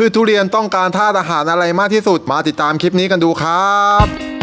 พืชทุเรียนต้องการธาตุอาหารอะไรมากที่สุด มาติดตามคลิปนี้กันดูครับ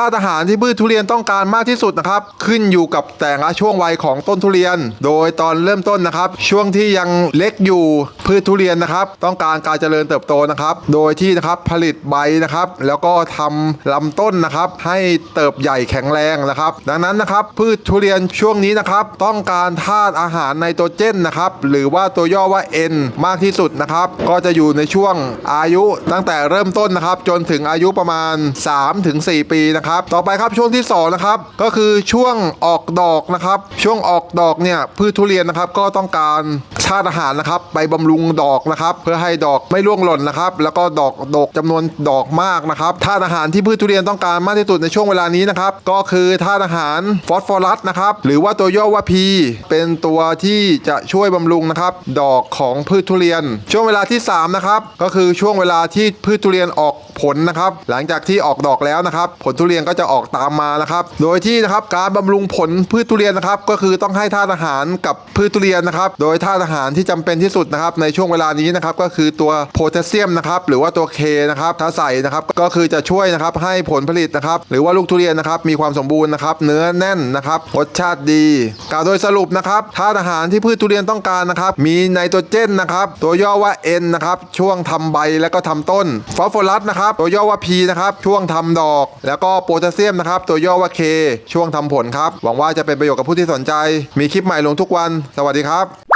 ธาตุอาหารที่พืชทุเรียนต้องการมากที่สุดนะครับ ขึ้นอยู่กับแต่ละช่วงวัยของต้นทุเรียน โดยตอนเริ่มต้นนะครับ ช่วงที่ยังเล็กอยู่พืชทุเรียนนะครับ ต้องการการเจริญเติบโตนะครับ โดยที่นะครับผลิตใบนะครับ แล้วก็ทำลำต้นนะครับ ให้เติบใหญ่แข็งแรงนะครับ ดังนั้นนะครับ พืชทุเรียนช่วงนี้นะครับ ต้องการธาตุอาหารไนโตรเจนนะครับ หรือว่าตัวย่อว่า N มากที่สุดนะครับ ก็จะอยู่ในช่วงอายุตั้งแต่เริ่มต้นนะครับ จนถึงอายุประมาณ 3-4 ปีนะครับต่อไปครับช่วงที่2นะครับก็คือช่วงออกดอกนะครับ ช่วงออกดอกเนี่ยพืชทุเรียนนะครับก็ต้องการ ธาตุอาหารนะครับไปบำรุงดอกนะครับเพื่อให้ดอกไม่ร่วงหล่นนะครับแล้วก็ดอกดกจำนวนดอกมากนะครับธาตุอาหารที่พืชทุเรียนต้องการมากที่สุดในช่วงเวลานี้นะครับก็คือธาตุอาหารฟอสฟอรัสนะครับหรือว่าตัวย่อว่า P เป็นตัวที่จะช่วยบำรุงนะครับดอกของพืชทุเรียน ช่วงเวลาที่3นะครับก็คือช่วงเวลาที่พืชทุเรียนออกผลนะครับหลังจากที่ออกดอกแล้วนะครับ ผลทุเรียนก็จะออกตามมานะครับ โดยที่นะครับการบำรุงผลพืชทุเรียนนะครับก็คือต้องให้ธาตุอาหารกับพืชทุเรียนนะครับ โดยธาตุอาหารารที่จำเป็นที่สุดนะครับในช่วงเวลานี้นะครับก็คือตัวโพแทสเซียมนะครับหรือว่าตัวเคนะครับถ้าใส่นะครับก็คือจะช่วยนะครับให้ผลผลิตนะครับหรือว่าลูกทุเรียนนะครับมีความสมบูรณ์นะครับเนื้อแน่นนะครับรสชาติดีกล่าวโดยสรุปนะครับธาตุอาหารที่พืชทุเรียนต้องการนะครับมีไนโตรเจนนะครับตัวย่อว่า N นะครับช่วงทำใบแล้วก็ทำต้นฟอสฟอรัสนะครับตัวย่อว่า P นะครับช่วงทำดอก แล้วก็โพแทสเซียมนะครับตัวย่อว่า K ช่วงทำผลครับหวังว่าจะเป็นประโยชน์กับผู้ที่สนใจ มีคลิปใหม่ลงทุกวัน สวัสดีครับ